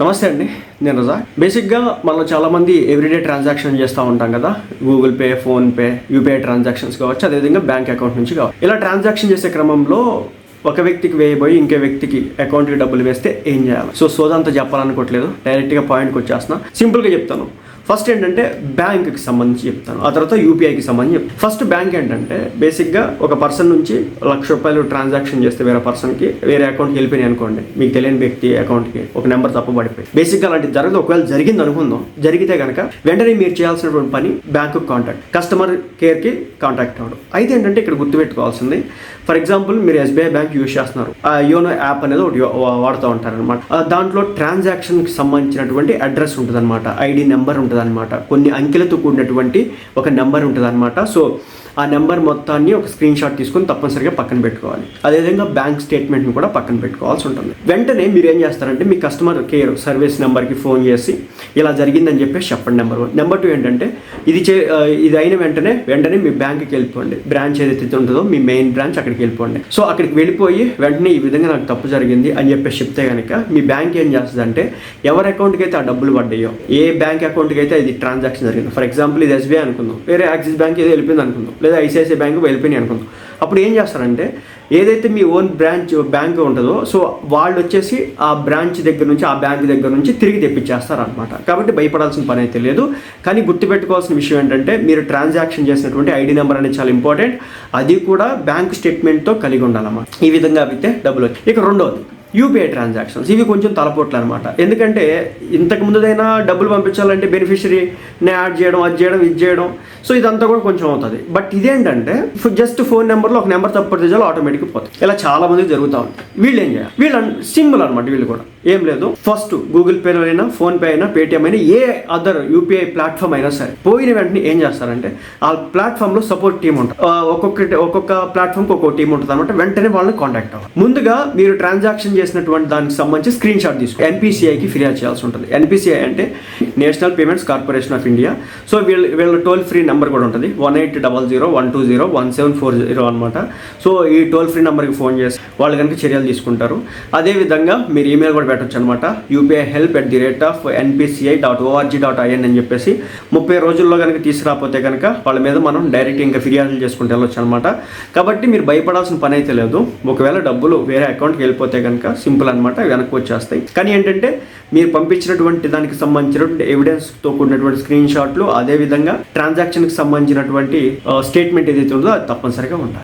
నమస్తే అండి నేను రజా. బేసిక్గా మనం చాలా మంది ఎవ్రీడే ట్రాన్సాక్షన్ చేస్తూ ఉంటాం కదా. Google Pay PhonePe UPI transactions కావచ్చు అదేవిధంగా బ్యాంక్ అకౌంట్ నుంచి కావచ్చు. ఇలా ట్రాన్సాక్షన్ చేసే క్రమంలో ఒక వ్యక్తికి వేయబోయి ఇంకే వ్యక్తికి అకౌంట్కి డబ్బులు వేస్తే ఏం చేయాలి? సో సోదంతా చెప్పాలనుకోవట్లేదు. డైరెక్ట్గా పాయింట్కి వచ్చేస్తున్నా. సింపుల్గా చెప్తాను. ఫస్ట్ ఏంటంటే బ్యాంక్కి సంబంధించి చెప్తాను. ఆ తర్వాత యూపీఐకి సంబంధించి చెప్తాను. ఫస్ట్ బ్యాంక్ ఏంటంటే బేసిక్గా ఒక పర్సన్ నుంచి లక్ష రూపాయలు ట్రాన్సాక్షన్ చేస్తే వేరే పర్సన్కి వేరే అకౌంట్కి వెళ్ళిపోయినాయి అనుకోండి. మీకు తెలియని వ్యక్తి అకౌంట్కి ఒక నెంబర్ తప్పబడిపోయి బేసిక్గా అలాంటి జరగదు. ఒకవేళ జరిగింది అనుకుందాం. జరిగితే కనుక వెంటనే మీరు చేయాల్సినటువంటి పని బ్యాంకు కాంటాక్ట్ కస్టమర్ కేర్కి కాంటాక్ట్ అవ్వడం. అయితే ఏంటంటే ఇక్కడ గుర్తుపెట్టుకోవాల్సింది. ఫర్ ఎగ్జాంపుల్ మీరు ఎస్బీఐ బ్యాంక్ యూజ్ చేస్తున్నారు. ఆ యోనో యాప్ అనేది ఒకటి వాడుతూ ఉంటారు ఉంటారనమాట దాంట్లో ట్రాన్సాక్షన్కి సంబంధించినటువంటి అడ్రస్ ఉంటుందన్నమాట. ఐడి నెంబర్ ఉంటుందన్నమాట. కొన్ని అంకెలతో కూడినటువంటి ఒక నెంబర్ ఉంటుందన్నమాట. సో ఆ నెంబర్ మొత్తాన్ని ఒక స్క్రీన్ షాట్ తీసుకొని తప్పనిసరిగా పక్కన పెట్టుకోవాలి. అదేవిధంగా బ్యాంక్ స్టేట్మెంట్ని కూడా పక్కన పెట్టుకోవాల్సి ఉంటుంది. వెంటనే మీరు ఏం చేస్తారంటే మీ కస్టమర్ కేర్ సర్వీస్ నెంబర్కి ఫోన్ చేసి ఇలా జరిగిందని చెప్పేసి చెప్పండి నెంబర్ వన్. నెంబర్ టూ ఏంటంటే ఇది చే ఇది అయిన వెంటనే వెంటనే మీ బ్యాంక్కి వెళ్ళిపోండి. బ్రాంచ్ ఏదైతే ఉంటుందో మీ మెయిన్ బ్రాంచ్ అక్కడికి వెళ్ళిపోండి. సో అక్కడికి వెళ్ళి వెళ్ళిపోయి వెంటనే ఈ విధంగా నాకు తప్పు జరిగింది అని చెప్పేసి చెప్తే కనుక మీ బ్యాంక్ ఏం చేస్తుంది అంటే ఎవరి అకౌంట్కి అయితే ఆ డబ్బులు పడ్డాయో ఏ బ్యాంక్ అకౌంట్కి అయితే ఇది ట్రాన్సాక్షన్ జరిగింది. ఫర్ ఎగ్జాంపుల్ ఇది ఎస్బీఐ అనుకుందాం వేరే యాక్సిస్ బ్యాంక్ ఏదో వెళ్ళిపోయింది అనుకుందాం లేదా ఐసిఐసిఐ బ్యాంక్ వెళ్ళిపోయింది అనుకుందాం. అప్పుడు ఏం చేస్తారంటే ఏదైతే మీ ఓన్ బ్రాంచ్ బ్యాంక్ ఉంటుందో సో వాళ్ళు వచ్చేసి ఆ బ్రాంచ్ దగ్గర నుంచి ఆ బ్యాంక్ దగ్గర నుంచి తిరిగి తెప్పించేస్తారనమాట కాబట్టి భయపడాల్సిన పని అయితే లేదు. కానీ గుర్తుపెట్టుకోవాల్సిన విషయం ఏంటంటే మీరు ట్రాన్సాక్షన్ చేసినటువంటి ఐడి నెంబర్ అనేది చాలా ఇంపార్టెంట్. అది కూడా బ్యాంక్ స్టేట్మెంట్తో కలిగి ఉండాలన్నమాట. ఈ విధంగా అయితే డబ్బులు వచ్చాయి. ఇక రెండవది యూపీఐ ట్రాన్సాక్షన్స్ ఇవి కొంచెం తలపోట్లు అనమాట ఎందుకంటే ఇంతకు ముందుదైనా డబ్బులు పంపించాలంటే బెనిఫిషరీని యాడ్ చేయడం అది చేయడం ఇది చేయడం. సో ఇదంతా కూడా కొంచెం అవుతుంది. బట్ ఇదేంటంటే జస్ట్ ఫోన్ నెంబర్లో ఒక నెంబర్ తప్పు తెచ్చాలో ఆటోమేటిక్ పోతాయి. ఇలా చాలా మంది జరుగుతూ ఉంటాయి. వీళ్ళు ఏం చేయాలి? వీళ్ళు సింపుల్ అనమాట వీళ్ళు కూడా. ఏం లేదు. ఫస్ట్ గూగుల్ పే అయినా ఫోన్ పే అయినా పేటిఎం అయినా ఏ అదర్ యూపీఐ ప్లాట్ఫామ్ అయినా సరే పోయిన వెంటనే ఏం చేస్తారంటే ఆ ప్లాట్ఫామ్లో సపోర్ట్ టీం ఉంటుంది ఒక్కొక్కటి ఒక్కొక్క ప్లాట్ఫామ్కి ఒక్కొక్క టీం ఉంటుంది అనమాట వెంటనే వాళ్ళని కాంటాక్ట్ అవ్వాలి. ముందుగా మీరు ట్రాన్సాక్షన్ చేసినటువంటి దానికి సంబంధించి స్క్రీన్ షాట్ తీసుకో. ఎన్పిసిఐకి ఫిర్యాదు చేయాల్సి ఉంటుంది. ఎన్పిసిఐ అంటే National Payments Corporation of India so వీళ్ళ వీళ్ళ టోల్ ఫ్రీ నెంబర్ కూడా ఉంటుంది. One eight double zero one two zero one seven four zero అనమాట సో ఈ టోల్ ఫ్రీ నెంబర్కి ఫోన్ చేసి వాళ్ళు కనుక చర్యలు తీసుకుంటారు. అదేవిధంగా మీరు ఈమెయిల్ కూడా పెట్టచ్చు అనమాట UPI help at the rate of NPCI dot O R G dot I N అని చెప్పేసి ముప్పై రోజుల్లో కనుక తీసుకురాకపోతే కనుక వాళ్ళ మీద మనం డైరెక్ట్ ఇంకా ఫిర్యాదులు చేసుకుంటే వెళ్ళొచ్చు అనమాట కాబట్టి మీరు భయపడాల్సిన పని అయితే లేదు. ఒకవేళ డబ్బులు వేరే అకౌంట్కి వెళ్ళిపోతే కనుక సింపుల్ అనమాట వెనక్కి వచ్చేస్తాయి. కానీ ఏంటంటే మీరు పంపించినటువంటి దానికి సంబంధించినటువంటి ఎవిడెన్స్తో కూడినటువంటి స్క్రీన్ షాట్లు అదేవిధంగా ట్రాన్సాక్షన్కి సంబంధించినటువంటి స్టేట్మెంట్ ఏదైతే ఉందో అది తప్పనిసరిగా ఉండాలి.